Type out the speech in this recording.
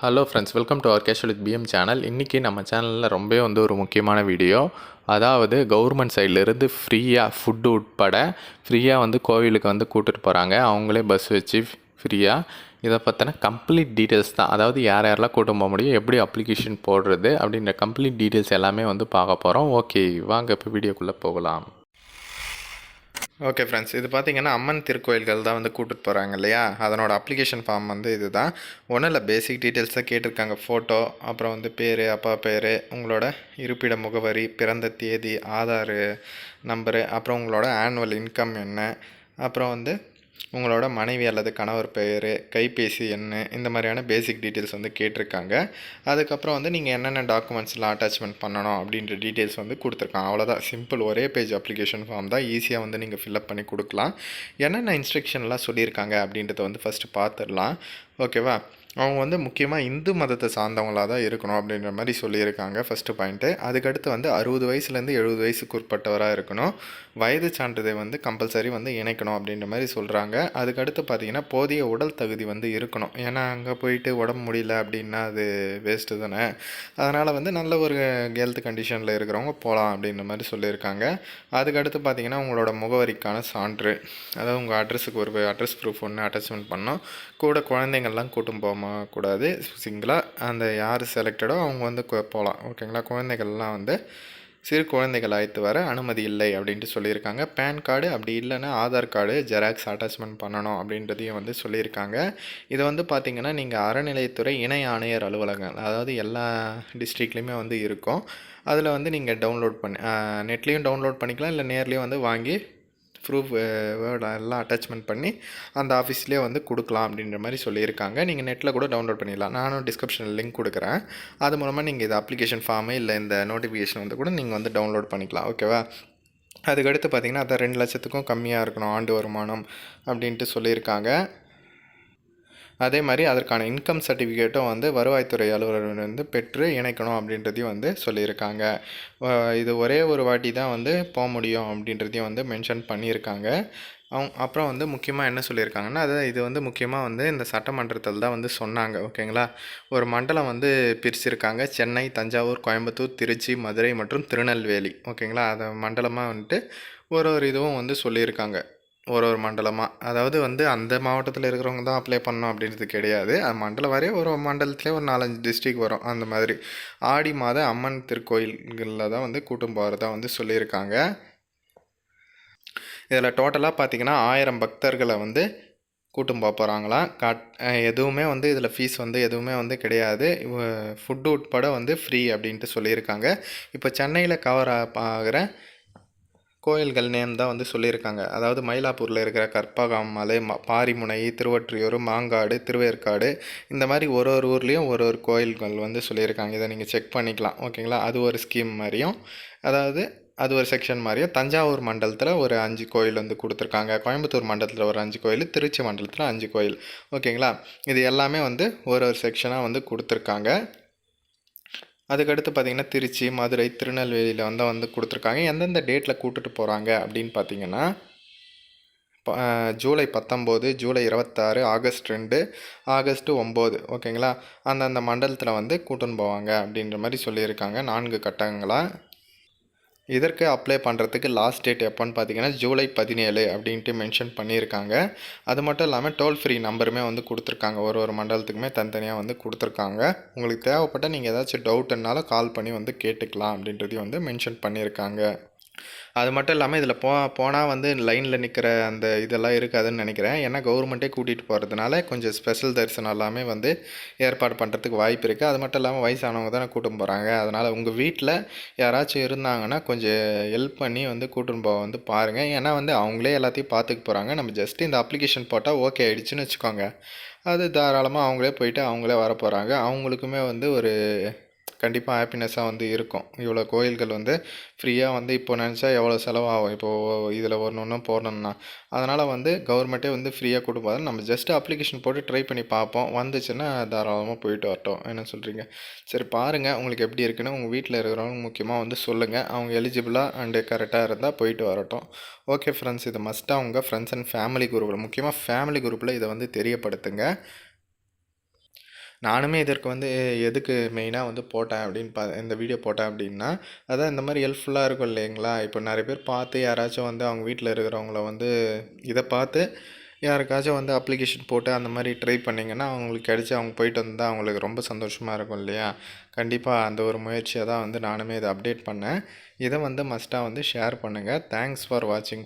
Hello friends welcome to our casual with PM channel இன்றைக்கி நம்ம சேனலில் ரொம்பவே வந்து ஒரு முக்கியமான வீடியோ அதாவது கவர்மெண்ட் சைட்லேருந்து ஃப்ரீயாக ஃபுட்டு உட்பட ஃப்ரீயாக வந்து கோவிலுக்கு வந்து கூட்டிகிட்டு போகிறாங்க அவங்களே பஸ் வச்சு ஃப்ரீயாக இதை பற்றின கம்ப்ளீட் டீட்டெயில்ஸ் தான். அதாவது யார் யாரெல்லாம் கூட்டம் போக முடியும் எப்படி அப்ளிகேஷன் போடுறது அப்படின்ற கம்ப்ளீட் டீட்டெயில்ஸ் எல்லாமே வந்து பார்க்க போகிறோம் ஓகே வாங்க இப்போ வீடியோக்குள்ளே போகலாம். ஓகே ஃப்ரெண்ட்ஸ் இது பார்த்தீங்கன்னா அம்மன் திருக்கோயில்கள் தான் வந்து கூட்டிட்டு போகிறாங்க இல்லையா? அதனோட அப்ளிகேஷன் ஃபார்ம் வந்து இதுதான். ஒன்றும் இல்லை பேசிக் டீட்டெயில்ஸ் தான் கேட்டிருக்காங்க. ஃபோட்டோ அப்புறம் வந்து பேர் அப்பா பேர் உங்களோட இருப்பிட முகவரி பிறந்த தேதி ஆதார் நம்பரு அப்புறம் உங்களோட ஆனுவல் இன்கம் என்ன அப்புறம் வந்து உங்களோட மனைவி அல்லது கணவர் பெயர் கைபேசி எண் இந்த மாதிரியான பேசிக் டீட்டெயில்ஸ் வந்து கேட்டிருக்காங்க. அதுக்கப்புறம் வந்து நீங்கள் என்னென்ன டாக்குமெண்ட்ஸ்லாம் அட்டாச்மெண்ட் பண்ணணும் அப்படின்ற டீட்டெயில்ஸ் வந்து கொடுத்துருக்காங்க. அவ்வளோதான் சிம்பிள் ஒரே பேஜ் அப்ளிகேஷன் ஃபார்ம் தான் ஈஸியாக வந்து நீங்கள் ஃபில்அப் பண்ணி கொடுக்கலாம். என்னென்ன இன்ஸ்ட்ரக்ஷன்லாம் சொல்லியிருக்காங்க அப்படின்றத வந்து ஃபஸ்ட்டு பார்த்துடலாம். ஓகேவா அவங்க வந்து முக்கியமாக இந்து மதத்தை சார்ந்தவங்களாக தான் இருக்கணும் அப்படின்ற மாதிரி சொல்லியிருக்காங்க ஃபஸ்ட்டு பாயிண்ட்டு அதுக்கடுத்து வந்து அறுபது வயசுலேருந்து எழுபது வயசுக்கு உட்பட்டவராக இருக்கணும். வயது சான்றிதழ் வந்து கம்பல்சரி வந்து இணைக்கணும் அப்படின்ற மாதிரி சொல்கிறாங்க அதுக்கடுத்து பார்த்தீங்கன்னா போதிய உடல் தகுதி வந்து இருக்கணும். ஏன்னா அங்கே போயிட்டு உடம்பு முடியல அப்படின்னா அது வேஸ்ட்டு தானே. அதனால் வந்து நல்ல ஒரு ஹெல்த் கண்டிஷனில் இருக்கிறவங்க போகலாம் அப்படின்ற மாதிரி சொல்லியிருக்காங்க. அதுக்கடுத்து பார்த்தீங்கன்னா உங்களோட முகவரிக்கான சான்று. அதாவது உங்கள் அட்ரஸுக்கு ஒரு அட்ரஸ் ப்ரூஃப் ஒன்று அட்டாச்மெண்ட் பண்ணோம் கூட குழந்தைங்கள்லாம் கூட்டும் போக கூடாது. சிங்கிளாக அந்த யார் செலக்டடோ அவங்க வந்து போகலாம் ஓகேங்களா குழந்தைகள்லாம் வந்து சிறு குழந்தைகள் அழைத்து வர அனுமதி இல்லை அப்படின்ட்டு சொல்லியிருக்காங்க. பேன் கார்டு அப்படி இல்லைன்னா ஆதார் கார்டு ஜெராக்ஸ் அட்டாச்மெண்ட் பண்ணணும் அப்படின்றதையும் வந்து சொல்லியிருக்காங்க. இதை வந்து பார்த்திங்கன்னா நீங்கள் அறநிலையத்துறை இணை ஆணையர் அலுவலகம் அதாவது எல்லா டிஸ்ட்ரிக்ட்லேயுமே வந்து இருக்கும். அதில் வந்து நீங்கள் டவுன்லோட் பண்ணி நெட்லேயும் டவுன்லோட் பண்ணிக்கலாம் இல்லை நேர்லேயும் வந்து வாங்கி ப்ரூஃப் வேர்டு eh, எல்லாம் அட்டாச்மெண்ட் பண்ணி அந்த ஆஃபீஸ்லேயே வந்து கொடுக்கலாம் அப்படின்ற மாதிரி சொல்லியிருக்காங்க. நீங்கள் நெட்டில் கூட டவுன்லோட் பண்ணிடலாம். நானும் டிஸ்கிரிப்ஷனில் லிங்க் கொடுக்குறேன். அது மூலமாக நீங்கள் இது அப்ளிகேஷன் ஃபார்மு இல்லை இந்த நோட்டிஃபிகேஷன் வந்து கூட நீங்கள் வந்து டவுன்லோட் பண்ணிக்கலாம். ஓகேவா அதுக்கடுத்து பார்த்திங்கன்னா அதான் ரெண்டு லட்சத்துக்கும் கம்மியாக இருக்கணும் ஆண்டு வருமானம் அப்படின்ட்டு சொல்லியிருக்காங்க. அதே மாதிரி அதற்கான இன்கம் சர்டிஃபிகேட்டும் வந்து வருவாய்த்துறை அலுவலர் வந்து பெற்று இணைக்கணும் அப்படின்றதையும் வந்து சொல்லியிருக்காங்க. இது ஒரே ஒரு வாட்டி தான் வந்து போக முடியும் அப்படின்றதையும் வந்து மென்ஷன் பண்ணியிருக்காங்க. அவங்க அப்புறம் வந்து முக்கியமாக என்ன சொல்லியிருக்காங்கன்னா அது இது வந்து முக்கியமாக வந்து இந்த சட்டமன்றத்தில் தான் வந்து சொன்னாங்க ஓகேங்களா? ஒரு மண்டலம் வந்து பிரிச்சிருக்காங்க. சென்னை தஞ்சாவூர் கோயம்புத்தூர் திருச்சி மதுரை மற்றும் திருநெல்வேலி ஓகேங்களா? அதை மண்டலமாக வந்துட்டு ஒரு ஒரு இதுவும் வந்து சொல்லியிருக்காங்க. ஒரு ஒரு மண்டலமாக அதாவது வந்து அந்த மாவட்டத்தில் இருக்கிறவங்க தான் அப்ளை பண்ணோம் அப்படின்றது கிடையாது. அது மண்டலம் வரைய ஒரு மண்டலத்துலேயே ஒரு நாலஞ்சு டிஸ்ட்ரிக் வரும். அந்த மாதிரி. ஆடி மாத அம்மன் திருக்கோயில்களில் தான் வந்து கூட்டம் போகிறதா வந்து சொல்லியிருக்காங்க. இதில் டோட்டலாக பார்த்திங்கன்னா ஆயிரம் பக்தர்களை வந்து கூட்டம் போக போகிறாங்களாம் காட் எதுவுமே வந்து இதில் ஃபீஸ் வந்து எதுவுமே வந்து கிடையாது. ஃபுட்டு உட்பட வந்து ஃப்ரீ அப்படின்ட்டு சொல்லியிருக்காங்க. இப்போ சென்னையில் கவர் ஆகிற கோயில்கள் நேம் தான் வந்து சொல்லியிருக்காங்க. அதாவது மயிலாப்பூரில் இருக்கிற கற்பகம் மலை ம பாரிமுனை திருவற்றியூர் மாங்காடு திருவேற்காடு இந்த மாதிரி ஒரு ஒரு ஊர்லேயும் ஒரு ஒரு கோயில்கள் வந்து சொல்லியிருக்காங்க. இதை நீங்கள் செக் பண்ணிக்கலாம். ஓகேங்களா? அது ஒரு ஸ்கீம் மாதிரியும் அதாவது அது ஒரு செக்ஷன் மாதிரியும் தஞ்சாவூர் மண்டலத்தில் ஒரு அஞ்சு கோயில் வந்து கொடுத்துருக்காங்க. கோயம்புத்தூர் மண்டலத்தில் ஒரு அஞ்சு கோயில் திருச்சி மண்டலத்தில் அஞ்சு கோயில். ஓகேங்களா? இது எல்லாமே வந்து ஒரு ஒரு செக்ஷனாக வந்து கொடுத்துருக்காங்க. அதுக்கடுத்து பார்த்திங்கன்னா திருச்சி மதுரை திருநெல்வேலியில் வந்து வந்து கொடுத்துருக்காங்க. எந்தெந்த டேட்டில் கூட்டுட்டு போகிறாங்க அப்படின்னு பார்த்தீங்கன்னா ஜூலை பத்தொம்போது ஜூலை இருபத்தாறு ஆகஸ்ட் ரெண்டு ஆகஸ்ட்டு ஒம்பது. ஓகேங்களா? அந்தந்த மண்டலத்தில் வந்து கூட்டுன்னு போவாங்க அப்படின்ற மாதிரி சொல்லியிருக்காங்க. நான்கு கட்டங்களாக இதற்கு அப்ளை பண்ணுறதுக்கு லாஸ்ட் டேட் எப்போன்னு பார்த்தீங்கன்னா ஜூலை பதினேழு அப்படின்ட்டு மென்ஷன் பண்ணியிருக்காங்க. அது மட்டும் இல்லாமல் டோல் ஃப்ரீ நம்பருமே வந்து கொடுத்துருக்காங்க. ஒரு ஒரு மண்டலத்துக்குமே தனித்தனியாக வந்து கொடுத்துருக்காங்க. உங்களுக்கு தேவைப்பட்ட நீங்கள் ஏதாச்சும் டவுட்டுனால கால் பண்ணி வந்து கேட்டுக்கலாம் அப்படின்றதையும் வந்து மென்ஷன் பண்ணியிருக்காங்க. அது மட்டும் இல்லாமல் இதில் போ போனால் வந்து லைனில் நிற்கிற அந்த இதெல்லாம் இருக்காதுன்னு நினைக்கிறேன். ஏன்னா கவர்மெண்ட்டே கூட்டிகிட்டு போகிறதுனால கொஞ்சம் ஸ்பெஷல் தரிசனம் எல்லாமே வந்து ஏற்பாடு பண்ணுறதுக்கு வாய்ப்பு இருக்குது அது மட்டும் இல்லாமல் வயசானவங்க தானே கூட்டும் போகிறாங்க அதனால் உங்கள் வீட்டில் யாராச்சும் இருந்தாங்கன்னா கொஞ்சம் ஹெல்ப் பண்ணி வந்து கூட்டின்னு போக வந்து பாருங்கள் ஏன்னா வந்து அவங்களே எல்லாத்தையும் பார்த்துக்க போகிறாங்க நம்ம ஜஸ்ட் இந்த அப்ளிகேஷன் போட்டால் ஓகே ஆகிடுச்சின்னு வச்சுக்கோங்க. அது தாராளமாக அவங்களே போயிட்டு அவங்களே வர போகிறாங்க அவங்களுக்குமே வந்து ஒரு கண்டிப்பாக ஹாப்பினஸ்ஸாக வந்து இருக்கும். இவ்வளோ கோயில்கள் வந்து ஃப்ரீயாக வந்து இப்போ நினச்சா எவ்வளோ செலவாகும்? இப்போது இதில் ஒன்று ஒன்று போடணும்னா. அதனால் வந்து கவர்மெண்ட்டே வந்து ஃப்ரீயாக கொடுப்பாது நம்ம ஜஸ்ட் அப்ளிகேஷன் போட்டு ட்ரை பண்ணி பார்ப்போம். வந்துச்சுன்னா தாராளமாக போயிட்டு வரட்டும். என்ன சொல்கிறீங்க சரி பாருங்கள் உங்களுக்கு எப்படி இருக்குன்னு உங்கள் வீட்டில் இருக்கிறவங்க முக்கியமாக வந்து சொல்லுங்கள் அவங்க எலிஜிபிளாக அண்டு கரெக்டாக இருந்தால் போயிட்டு வரட்டும். ஓகே ஃப்ரெண்ட்ஸ் இது மஸ்ட்டாக உங்கள் ஃப்ரெண்ட்ஸ் அண்ட் ஃபேமிலி குரூப்பில் முக்கியமாக ஃபேமிலி குரூப்பில் இதை வந்து தெரியப்படுத்துங்க. நானுமே இதற்கு வந்து எதுக்கு மெயினாக வந்து போட்டேன் அப்படின்னு பா இந்த வீடியோ போட்டேன் அப்படின்னா அதான் இந்த மாதிரி ஹெல்ப்ஃபுல்லாக இருக்கும் இல்லைங்களா? இப்போ நிறைய பேர் பார்த்து யாராச்சும் வந்து அவங்க வீட்டில் இருக்கிறவங்கள வந்து இதை பார்த்து யாருக்காச்சும் வந்து அப்ளிகேஷன் போட்டு அந்த மாதிரி ட்ரை பண்ணிங்கன்னா அவங்களுக்கு கிடச்சி அவங்க போயிட்டு வந்தால் அவங்களுக்கு ரொம்ப சந்தோஷமாக இருக்கும் இல்லையா? கண்டிப்பாக அந்த ஒரு முயற்சியை தான் வந்து நானுமே இதை அப்டேட் பண்ணேன். இதை வந்து மஸ்ட்டாக வந்து ஷேர் பண்ணுங்கள் தேங்க்ஸ் ஃபார் வாட்சிங்